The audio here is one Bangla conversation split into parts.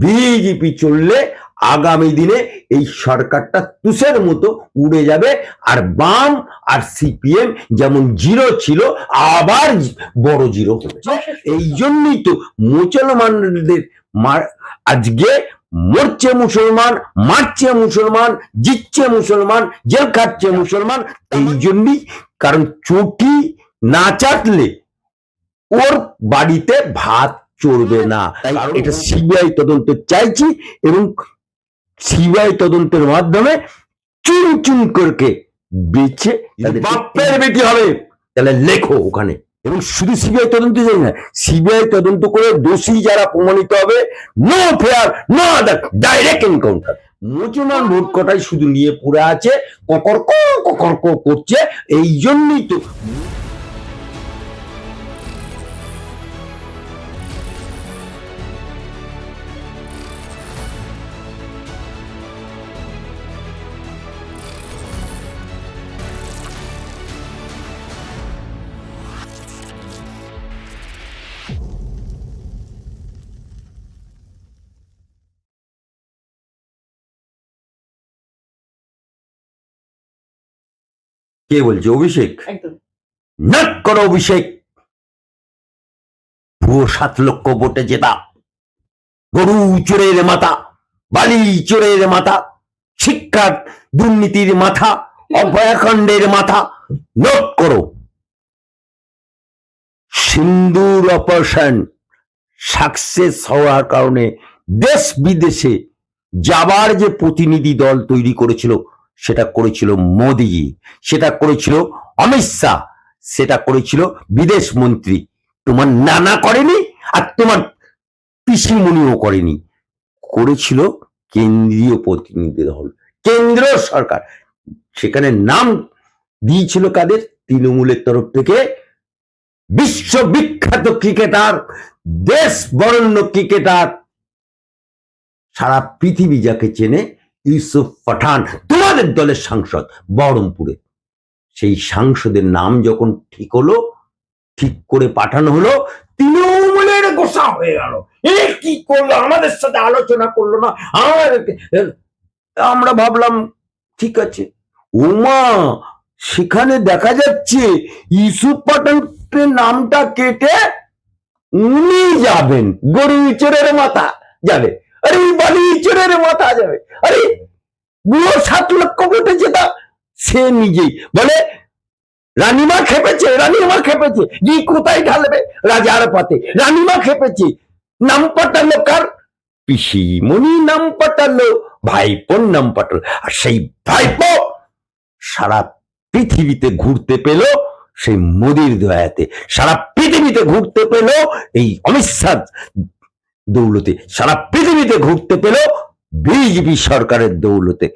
বিজেপি চললে আগামী দিনে এই সরকারটা তুষের মতো উড়ে যাবে। আর বাম আর সিপিএম যেমন জিরো ছিল, আবার বড় জিরো হবে। এই জন্যই তো মুসলমানদের আজকে মরছে মুসলমান, মারছে মুসলমান, জিতছে মুসলমান, জেল খাচ্ছে মুসলমান, এই জন্যই কারণ চটি না চাটলে ওর বাড়িতে ভাত চড়বে না। তাই এটা সিবিআই তদন্ত চাইছি এবং সিবিআই তদন্তের মাধ্যমে চুন চুন করকে বেছে বাপের বেটি হবে। তাহলে লেখো ওখানে। এবং শুধু সিবিআই তদন্ত চাই না সিবিআই তদন্ত করে দোষী যারা প্রমাণিত হবে no fair no other direct encounter মুসলমান ভোট কটাই শুধু নিয়ে পড়ে আছে ককর ককর করছে এই জন্যই তো কে বলছে? অভিষেক। নাট করো অভিষেক। ভুয়ো সাত লক্ষ ভোটে জেতা। গরু চোরের মাথা বালি চোরের মাথা শিক্ষার দুর্নীতির মাথা অভয়াখণ্ডের মাথা। নোট করো। সিন্দুর অপারেশন সাকসেস হওয়ার কারণে দেশ বিদেশে যাবার যে প্রতিনিধি দল তৈরি করেছিল সেটা করেছিল মোদিজি সেটা করেছিল অমিত শাহ। সেটা করেছিল বিদেশ মন্ত্রী। তোমার নানা করেনি আর তোমার পিসিমণিও করেনি। করেছিল কেন্দ্রীয় প্রতিনিধি দল, কেন্দ্র সরকার। সেখানে নাম দিয়েছিল কাদের? তৃণমূলের তরফ থেকে বিশ্ববিখ্যাত ক্রিকেটার দেশ বরণ্য ক্রিকেটার। সারা পৃথিবী যাকে চেনে ইউসুফ পাঠান তোমাদের দলের সাংসদ বহরমপুরে। সেই সাংসদের নাম যখন ঠিক হলো, ঠিক করে পাঠানো হলো, তৃণমূলের গোসা হয়ে গেল। এ কি করল? আমাদের সাথে আলোচনা করল না। আমাদেরকে আমরা ভাবলাম, ঠিক আছে। উমা, সেখানে দেখা যাচ্ছে ইউসুফ পাঠানের নামটা কেটে উনি যাবেন। গরু ইচরের মাথা যাবে। আরে বালি ইচরের মাথা যাবে। আরে বুড়ো সাত লক্ষ ভোটে জেতা সে নিজেই। বলে, রানীমা খেপেছে রানীমা খেপেছে। কি কোথায় ঢালবে রাজার পথে? রানীমা খেপেছে। নাম পাঠালো কার? পিসিমণি নাম পাঠালো, ভাইপোর নাম পাঠালো। আর সেই ভাইপো সারা পৃথিবীতে ঘুরতে পেল সেই মোদির দয়াতে। সারা পৃথিবীতে ঘুরতে পেল এই অমিত দৌলতে। সারা পৃথিবীতে ঘুরতে পেল বিজেপি সরকারের দৌলতে।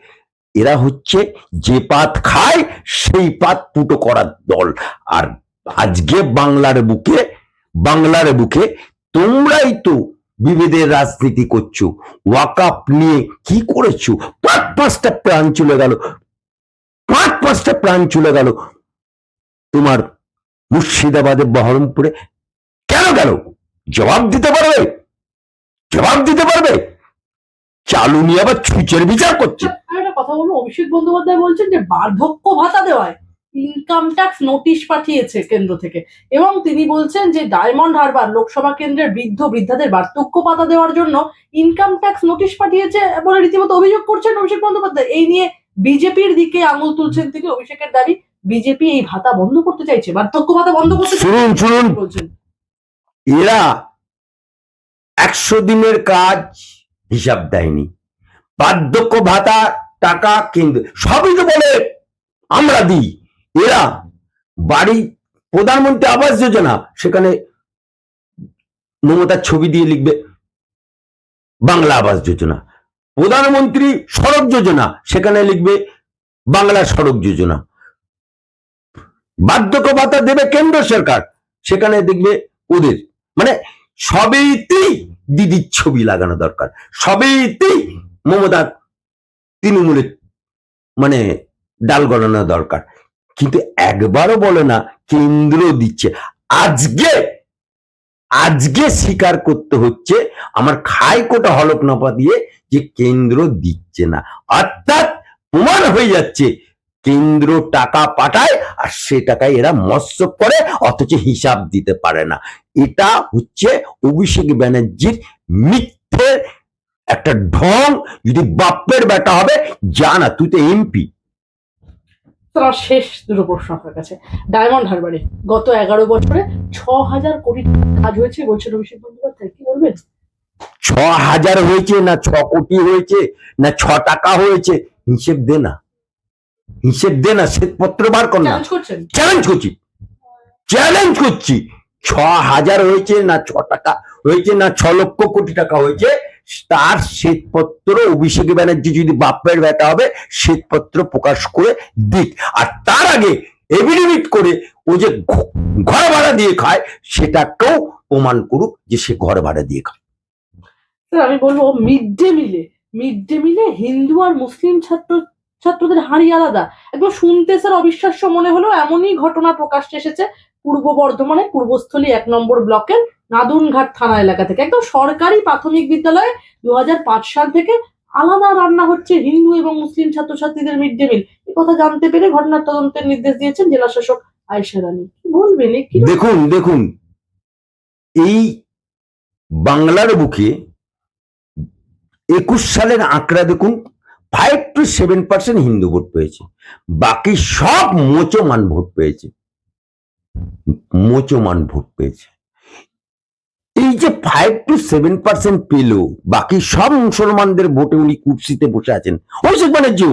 এরা হচ্ছে যে পাত খায়, সেই পাত ফুটো করার দল। আর আজকে বাংলার বুকে বাংলার বুকে তোমরাই তো বিভেদের রাজনীতি করছ। ওয়াকাপ নিয়ে কি করেছ? পাঁচ পাঁচটা প্রাণ চলে গেল। পাঁচ পাঁচটা প্রাণ চলে গেল। তোমার মুর্শিদাবাদে বহরমপুরে কেন গেল? জবাব দিতে পারবে? জবাব দিতে পারবে? চালু নিয়ে আবার ছুঁচের বিচার করছে। একটা কথা বলব অভিষেক বন্দ্যোপাধ্যায় বলছেন যে বার্ধক্য ভাতা দেওয়ায় ইনকাম ট্যাক্স নোটিশ পাঠিয়েছে কেন্দ্র থেকে। এবং তিনি বলছেন যে ডায়মন্ড হারবার লোকসভা কেন্দ্রের বৃদ্ধ বৃদ্ধাদের বার্ধক্য ভাতা দেওয়ার জন্য ইনকাম ট্যাক্স নোটিশ পাঠিয়েছে বলে রীতিমতো অভিযোগ করছেন অভিষেক বন্দ্যোপাধ্যায়। এই নিয়ে বিজেপির দিকে আঙুল তুলছেন তিনি। অভিষেকের দাবি বিজেপি এই ভাতা বন্ধ করতে চাইছে বার্ধক্য ভাতা বন্ধ করতে চাইছে। শুনুন শুনুন। বলছেন। এরা একশো দিনের কাজ হিসাব দেয়নি। বার্ধক্য ভাতা, টাকা কিন্তু সবই তো বলে আমরা দিই। এরা বাড়ি, প্রধানমন্ত্রী আবাস যোজনা, সেখানে মমতার ছবি দিয়ে লিখবে বাংলা আবাস যোজনা। প্রধানমন্ত্রী সড়ক যোজনা, সেখানে লিখবে বাংলা সড়ক যোজনা। বার্ধক্য ভাতা দেবে কেন্দ্র সরকার, সেখানে দেখবে ওদের। মানে সবেতেই দিদির ছবি লাগানো দরকার। সবেতেই মমতা তৃণমূলের মানে ডাল গড়ানো দরকার। কিন্তু একবারও বলে না, কেন্দ্র দিচ্ছে। আজকে আজকে স্বীকার করতে হচ্ছে আমার খাই কোটা হলফনামা দিয়ে যে কেন্দ্র দিচ্ছে না। অর্থাৎ প্রমাণ হয়ে যাচ্ছে কেন্দ্র টাকা পাঠায় আর সে টাকায় এরা মৎস্য করে অথচ হিসাব দিতে পারে না। এটা হচ্ছে অভিষেক ব্যানার্জির মিথ্যে একটা ঢং। যদি বাপের বেটা হবে জানা তুই তো এমপি তোমার শেষ দুটো প্রশ্ন আপনার কাছে। ডায়মন্ড হারবারে গত এগারো বছরে ছ হাজার কোটি কাজ হয়েছে বলছেন অভিষেক বন্দ্যোপাধ্যায়। কি বলবেন? ছ হাজার হয়েছে না ছ কোটি হয়েছে না ছ টাকা হয়েছে? হিসেব দে না। হিসেব দে না শ্বেতপত্র বার কর না। চ্যালেঞ্জ করছি। চ্যালেঞ্জ করছি। ছ হাজার হয়েছে না ছ টাকা? হয়েছে না ছ লক্ষ কোটি টাকা হয়েছে? তার শ্বেতপত্র অভিষেক ব্যানার্জি যদি বাপের বেটা হবে শ্বেতপত্র প্রকাশ করে দিক। আর তার আগে এভিডেভিট করে ও যে ঘর ভাড়া দিয়ে খায় সেটাকেও প্রমাণ করুক যে সে ঘর ভাড়া দিয়ে খায়। আমি বলব মিড ডে মিলে মিড ডে মিলে হিন্দু আর মুসলিম ছাত্র ছাত্রদের হাঁড়ি আলাদা। একদম শুনতে স্যার অবিশ্বাস্য মনে হলো এমনই ঘটনা প্রকাশ্যে এসেছে পূর্ব বর্ধমানে, পূর্বস্থলী এক নম্বর ব্লকের নাদুনঘাট থানা এলাকা থেকে। একদম সরকারি প্রাথমিক বিদ্যালয়ে দুহাজার পাঁচ সাল থেকে আলাদা রান্না হচ্ছে হিন্দু এবং মুসলিম ছাত্রছাত্রীদের মিড ডে মিল। এই কথা জানতে পেরে ঘটনার তদন্তের নির্দেশ দিয়েছেন জেলা শাসক আয়সা রানী। বলবেন? দেখুন দেখুন। এই বাংলার বুকে একুশ সালের আঁকড়া দেখুন five two seven percent Hindu vote পেয়েছে। বাকি সব মোচমান ভোট পেয়েছে। মোচমান ভোট পেয়েছে। এই যে ফাইভ টু সেভেন পার্সেন্ট পেল, বাকি সব মুসলমানদের ভোটে উনি কুর্সিতে বসে আছেন। অভিষেক ব্যানার্জিও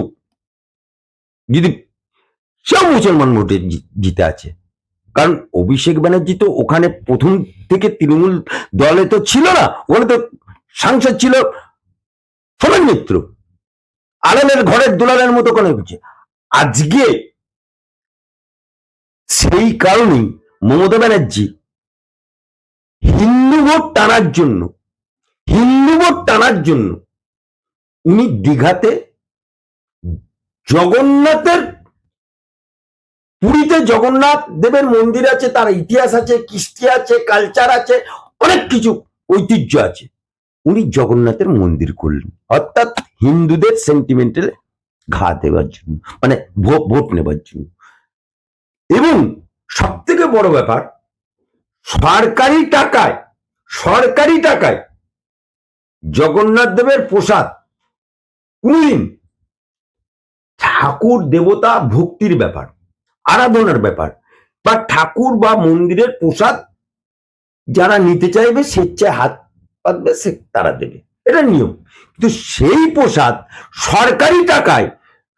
যদি সব মুসলমান ভোটে জিতে আছে। কারণ অভিষেক ব্যানার্জি তো ওখানে প্রথম থেকে তৃণমূল দলে তো ছিল না, ওখানে তো সাংসদ ছিল সোমেন মিত্র। আলালের ঘরের দোলালের মতো কোনো কিছু আজকে সেই কারণেই মমতা ব্যানার্জি হিন্দু ভোট টানার জন্য, হিন্দু ভোট টানার জন্য উনি দীঘাতে, জগন্নাথের পুরীতে জগন্নাথ দেবের মন্দির আছে, তার ইতিহাস আছে, কৃষ্টি আছে কালচার আছে, অনেক কিছু ঐতিহ্য আছে। উনি জগন্নাথের মন্দির করলেন। অর্থাৎ হিন্দুদের সেন্টিমেন্টাল ঘা দেওয়ার জন্য মানে ভোট নেবার জন্য। এবং সব থেকে বড় ব্যাপার, সরকারি টাকায় সরকারি টাকায় জগন্নাথ দেবের প্রসাদ কোনদিন ঠাকুর দেবতা ভক্তির ব্যাপার, আরাধনার ব্যাপার, বা ঠাকুর বা মন্দিরের প্রসাদ যারা নিতে চাইবে, স্বেচ্ছায় হাত পাতবে, সে তারা দেবে। এটা নিয়ম। কিন্তু সেই প্রসাদ সরকারি টাকায়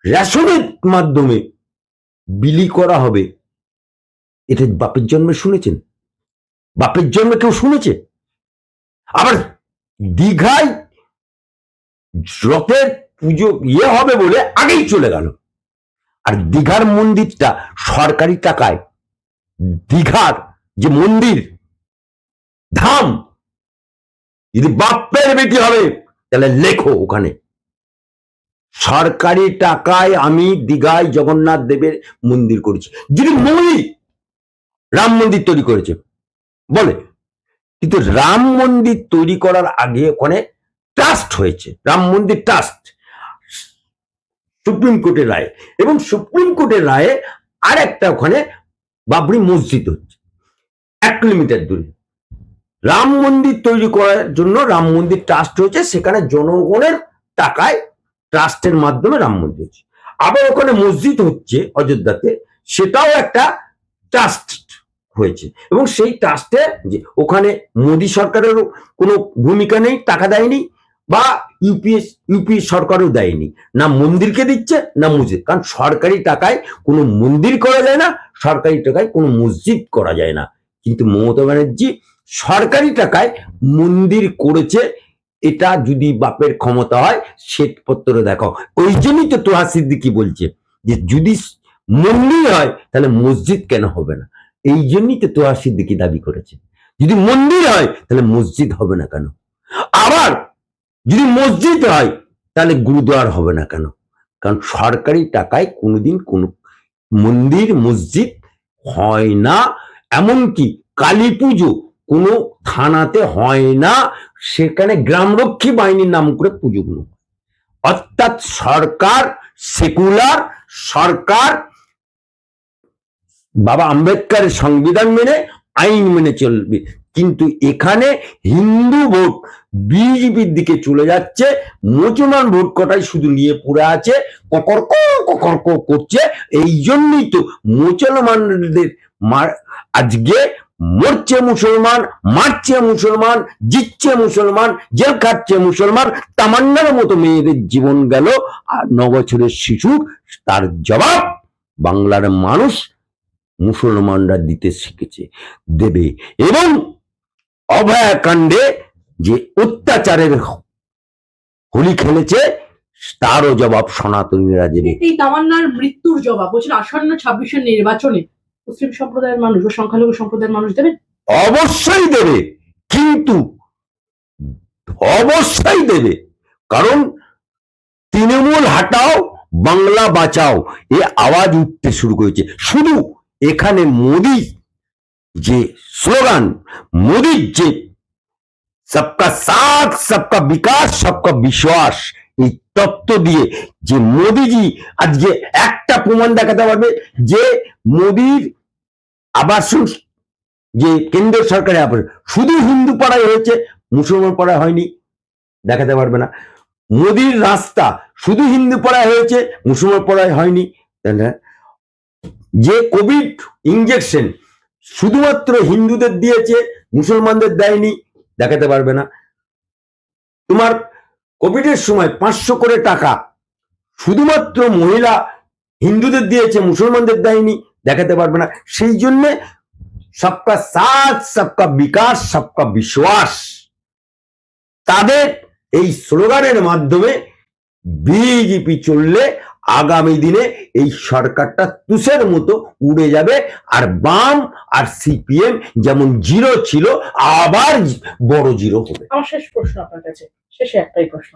রেশনের মাধ্যমে বিলি করা হবে। এটা বাপের জন্মে শুনেছেন? বাপের জন্মে কেউ শুনেছে? আবার দীঘায় রথের পুজো ইয়ে হবে বলে আগেই চলে গেল। আর দীঘার মন্দিরটা সরকারি টাকায়, দীঘার যে মন্দির, ধাম, যদি বাপ্পের বেটি হবে তাহলে লেখো ওখানে। সরকারি টাকায় আমি দীঘায় জগন্নাথ দেবের মন্দির করেছি। যদি মোদী রাম মন্দির তৈরি করেছে। বলে। কিন্তু রাম মন্দির তৈরি করার আগে ওখানে ট্রাস্ট হয়েছে। রাম মন্দির ট্রাস্ট। সুপ্রিম কোর্টের রায়। এবং সুপ্রিম কোর্টের রায়ে আর একটা ওখানে বাবরি মসজিদ হচ্ছে। এক কিলোমিটার দূরে। রাম মন্দির তৈরি করার জন্য রাম মন্দির ট্রাস্ট হয়েছে, সেখানে জনগণের টাকায় ট্রাস্টের মাধ্যমে রাম মন্দির হচ্ছে আবার ওখানে মসজিদ হচ্ছে অযোধ্যাতে, সেটাও একটা ট্রাস্ট হয়েছে। এবং সেই ট্রাস্টে যে ওখানে মোদী সরকারেরও কোনো ভূমিকা নেই, টাকা দেয়নি, বা ইউপিএস ইউপি সরকারও দেয়নি। না মন্দিরকে দিচ্ছে, না মসজিদ। কারণ সরকারি টাকায় কোনো মন্দির করা যায় না, সরকারি টাকায় কোনো মসজিদ করা যায় না। কিন্তু মমতা ব্যানার্জি সরকারি টাকায় মন্দির করেছে, এটা যদি বাপের ক্ষমতা হয় শ্বেতপত্র দেখো ওই জন্যই তো তোহা সিদ্দিকি বলছে যে, যদি মন্দির হয়, তাহলে মসজিদ কেন হবে না? এই জন্যই তো তোহা সিদ্দিকি দাবি করেছে। যদি মন্দির হয়, তাহলে মসজিদ হবে না কেন? আবার যদি মসজিদ হয়, তাহলে গুরুদুয়ার হবে না কেন? কারণ সরকারি টাকায় কোনোদিন কোনো মন্দির, মসজিদ হয় না। এমনকি কালী পুজো কোনো থানাতে হয় না, সেখানে গ্রামরক্ষী বাহিনীর নাম করে পুজো গুলো অর্থাৎ সরকার সেকুলার, সরকার বাবা আম্বেদকরের সংবিধান মেনে, আইন মেনে চলবে। কিন্তু এখানে হিন্দু ভোট, বিজেপির দিকে চলে যাচ্ছে, মুসলমান ভোট কটাই শুধু নিয়ে পড়ে আছে, ককর ককর করছে এই জন্যই তো মুসলমানদের আজকে মরছে মুসলমান, মারছে মুসলমান, জিতছে মুসলমান, জেল খাচ্ছে মুসলমান, তামান্নার মতো মেয়েদের জীবন গেল। আর ন বছরের শিশুর তার জবাব বাংলার মানুষ মুসলমানরা দিতে শিখেছে, দেবে। এবং অভয়াকাণ্ডে যে অত্যাচারের হোলি খেলেছে, তারও জবাব সনাতনীরা দেবে তামান্নার মৃত্যুর জবাব, বলছেন আসন্ন ছাব্বিশের নির্বাচনে মুসলিম সম্প্রদায়ের মানুষ বা সংখ্যালঘু সম্প্রদায়ের মানুষ দেবেন অবশ্যই দেবে। কিন্তু অবশ্যই দেবে। কারণ তৃণমূল হাটাও, বাংলা বাঁচাও, এ আওয়াজ উঠতে শুরু করেছে। শুধু এখানে মোদি যে স্লোগান, মোদির যে সবকা সাথ, সবকা বিকাশ, সবকা বিশ্বাস, এই তত্ত্ব দিয়ে যে মোদিজি আজকে একটা প্রমাণ দেখাতে পারবে যে মোদির আবাসন যে কেন্দ্র সরকারের আবাস শুধু হিন্দু পাড়ায় হয়েছে, মুসলমান পাড়ায় হয়নি, দেখাতে পারবে না মোদির রাস্তা শুধু হিন্দু পাড়ায় হয়েছে, মুসলমান পাড়ায় হয়নি? যে কোভিড ইঞ্জেকশন শুধুমাত্র হিন্দুদের দিয়েছে, মুসলমানদের দেয়নি, দেখাতে পারবে না তোমার কোভিডের সময় পাঁচশো করে টাকা শুধুমাত্র মহিলা হিন্দুদের দিয়েছে, মুসলমানদের দেয়নি, দেখাতে পারবে না। সেই জন্যে সবকা সাথ, সবকা বিকাশ, সবকা বিশ্বাস। তাদের এই স্লোগানের মাধ্যমে বিজেপি চললে আগামী দিনে এই সরকারটা তুষের মতো উড়ে যাবে আর বাম আর সিপিএম যেমন জিরো ছিল, আবার বড় জিরো হবে। আমার শেষ প্রশ্ন আপনার কাছে। শেষে একটাই প্রশ্ন।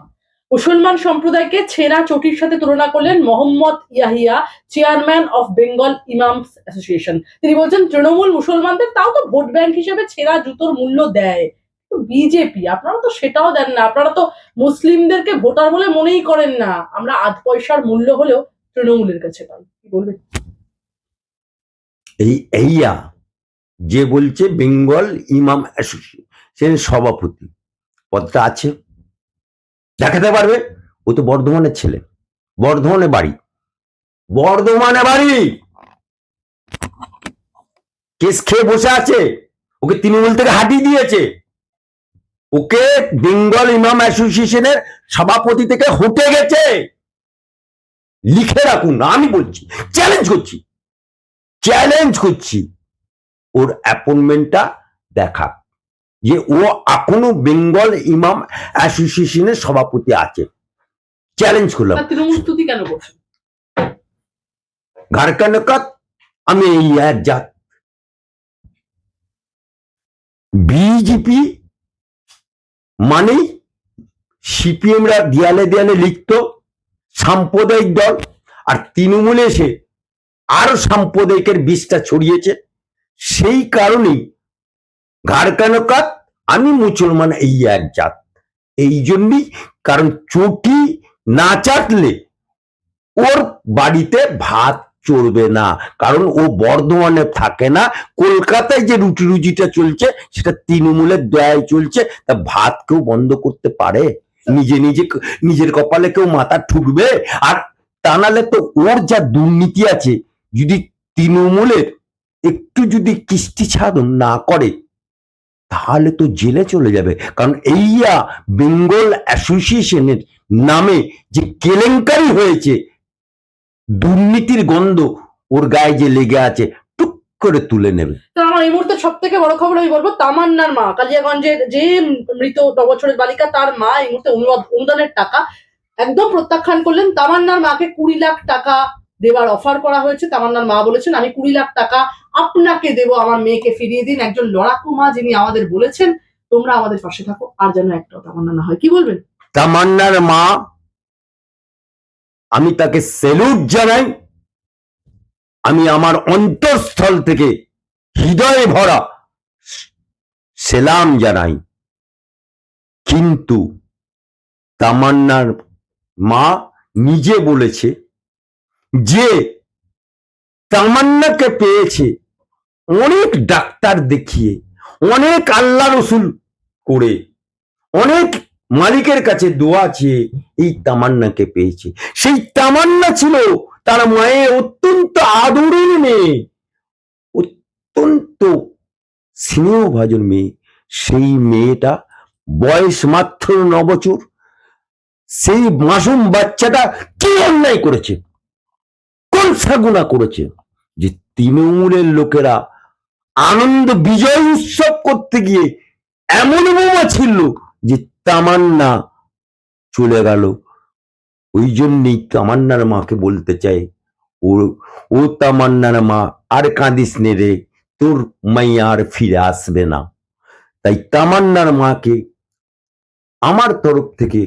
মুসলমান সম্প্রদায়কে ছেঁড়া চটির সাথে তুলনা করলেন Mohammad Yahya, chairman of Bengal imams association. তিনি বলছেন, তৃণমূল মুসলমানদের তাও তো ভোট ব্যাংক হিসেবে ছেঁড়া জুতোর মূল্য দেয়। বিজেপি, আপনারা তো সেটাও দেন না। আপনারা তো মুসলিমদেরকে ভোটার বলে মনেই করেন না। আমরা আধ পয়সার মূল্য হলেও তৃণমূলের কাছে পাই। কি বলবেন? এই এইয়া যে বলছে, বেঙ্গল ইমাম অ্যাসোসিয়েশন সভাপতি। পদটা আছে। দেখাতে পারবে? ও তো বর্ধমানের ছেলে। বর্ধমানে বাড়ি। বর্ধমানে বাড়ি! কেস খেয়ে বসে আছে। ওকে তৃণমূল থেকে হাঁটিয়ে দিয়েছে। ওকে বেঙ্গল ইমাম অ্যাসোসিয়েশনের সভাপতি থেকে হটে গেছে। লিখে রাখুন, আমি বলছি চ্যালেঞ্জ করছি। চ্যালেঞ্জ করছি। ওর অ্যাপয়েন্টমেন্টটা দেখা। যে ও এখনও বেঙ্গল ইমাম অ্যাসোসিয়েশনের সভাপতি আছে। চ্যালেঞ্জ করলাম। ঘাড়কানকাত আমি এই এক জাত। বিজেপি মানেই সিপিএমরা দেয়ালে দেয়ালে লিখত সাম্প্রদায়িক দল আর তৃণমূল এসে আরও সাম্প্রদায়িকের বিষটা ছড়িয়েছে। সেই কারণেই ঘাড়কানকাত আমি মুসলমান এই এক জাত। এই জন্যই কারণ চটি না চাটলে ওর বাড়িতে ভাত চলবে না। কারণ ও বর্ধমানে থাকে না। কলকাতায় যে রুটি রুজিটা চলছে, সেটা তৃণমূলের দয়ায় চলছে। তা ভাত কেউ বন্ধ করতে পারে? নিজে নিজে নিজের কপালে কেউ মাথা ঠুকবে? আর তা নাহলে তো ওর যা দুর্নীতি আছে, যদি তৃণমূলের একটু যদি কিস্তি ছাড়ন না করে তাহলে তো জেলে চলে যাবে। কারণ এইয়া বেঙ্গল অ্যাসোসিয়েশনের নামে যে কেলেঙ্কারি হয়েছে, দুর্নীতির গন্ধ ওর গায়ে যে লেগে আছে, টুক করে তুলে নেবে। তো আমার এই মুহূর্তে সব থেকে বড় খবর আমি বলব, তামান্নার মা কালিয়াগঞ্জের যে মৃত ন বছরের বালিকা, তার মা এই মুহূর্তে অনুদানের টাকা একদম প্রত্যাখ্যান করলেন। তামান্নার মাকে কুড়ি লাখ টাকা দেওয়ার অফার করা হয়েছে, তামান্নার মা বলেছেন, আমি কুড়ি লাখ টাকা আপনাকে দেব, আমার মেয়েকে ফিরিয়ে দিন। একজন লড়াকু মা যিনি আমাদের বলেছেন, তোমরা আমাদের পাশে থাকো, আর যেন একটা তামান্না না হয়। কি বলবেন? তামান্নার মা, আমি তাকে সেলুট জানাই। আমি আমার অন্তঃস্থল থেকে হৃদয়ে ভরা সেলাম জানাই। কিন্তু তামান্নার মা নিজে বলেছে যে তামান্নাকে পেয়েছে অনেক ডাক্তার দেখিয়ে, অনেক আল্লাহ রসুল করে, অনেক মালিকের কাছে দোয়া চেয়ে এই তামান্নাকে পেয়েছে। সেই তামান্না ছিল তার মায়ের অত্যন্ত আদরের মেয়ে, অত্যন্ত স্নেহভাজন মেয়ে। সেই মেয়েটা বয়স মাত্র ন বছর, সেই মাসুম বাচ্চাটা কি অন্যায় করেছে? কোন সাগুনা করেছে যে তৃণমূলের লোকেরা আনন্দ বিজয় উৎসব করতে গিয়ে এমন বোমা ছিল যে তামান্না চলে গেল। ওই জন্যই তামান্নার মাকে বলতে চাই, ও ও তামান্নার মা, আর কাঁদিস নে রে, তোর মাইয়া আর ফিরে আসবে না। তাই তামান্নার মাকে আমার তরফ থেকে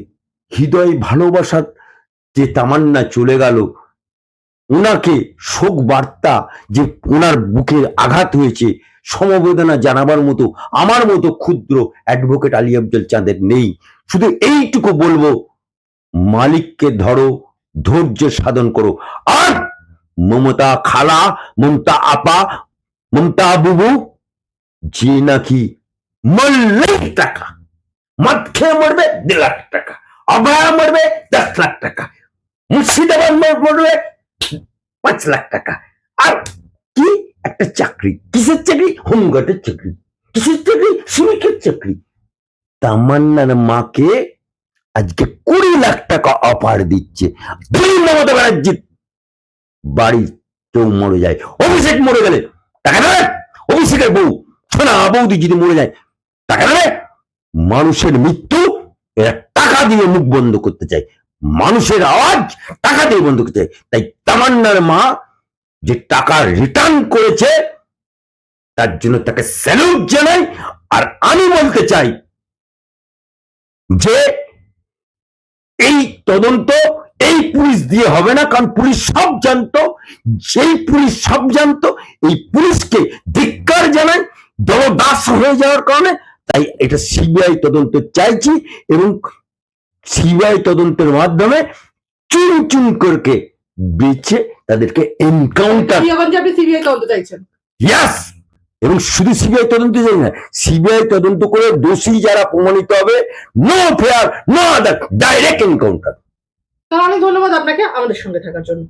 হৃদয় ভালোবাসার যে তামান্না চলে গেল ওনাকে শোক বার্তা যে ওনার বুকে আঘাত হয়েছে, সমবেদনা জানাবার মতো, আমার মতো ক্ষুদ্র অ্যাডভোকেট আলী আফজল চাঁদের নেই। শুধু এইটুকু বলব, মালিককে ধরো, ধৈর্য সাধন করো। আর মমতা খালা, মমতা আপা, মমতা বুবু, যে নাকি টাকা মদ খেয়ে মরবে দেড় লাখ টাকা, অভয়া মরবে দশ লাখ টাকা, মুর্শিদাবাদ মরবে পাঁচ লাখ টাকা। আর কি? একটা চাকরি। কিসের চাকরি? হোমগার্ডের চাকরি। কিসের চাকরি? শ্রমিকের চাকরি। তামান্নার মাকে আজকে কুড়ি লাখ টাকা অফার দিচ্ছে। মমতা ব্যানার্জির বাড়ি কেউ মরে যায়। অভিষেক মরে গেলে টাকা দেবে? অভিষেকের বউ। সোনা বৌদি যদি মরে যায়, টাকা দেবে? মানুষের মৃত্যু এরা টাকা দিয়ে মুখ বন্ধ করতে চায়। মানুষের আওয়াজ টাকা দিয়ে বন্ধ করতে তাই তামান্নার মা যে টাকা রিটার্ন করেছে, তার জন্য তাকে স্যালুট জানাই, আর আমি বলতে চাই যে এই তদন্ত এই পুলিশ দিয়ে হবে না, কারণ পুলিশ সব জানতো, যেই পুলিশ সব জানতো, এই পুলিশকে ধিক্কার জানাই দলদাস হয়ে যাওয়ার কারণে, তাই এটা সিবিআই তদন্ত চাইছি এবং সিবিআই তদন্তের মাধ্যমে চুন চুন করকে বেছে তাদেরকে এনকাউন্টার প্রিয়গঞ্জে সিবিআই তদন্ত চাইছেন। ইয়াস এবং শুধু সিবিআই তদন্ত চাই না সিবিআই তদন্ত করে দোষী যারা প্রমাণিত হবে no fair no other direct encounter তাহলে অনেক ধন্যবাদ আপনাকে আমাদের সঙ্গে থাকার জন্য।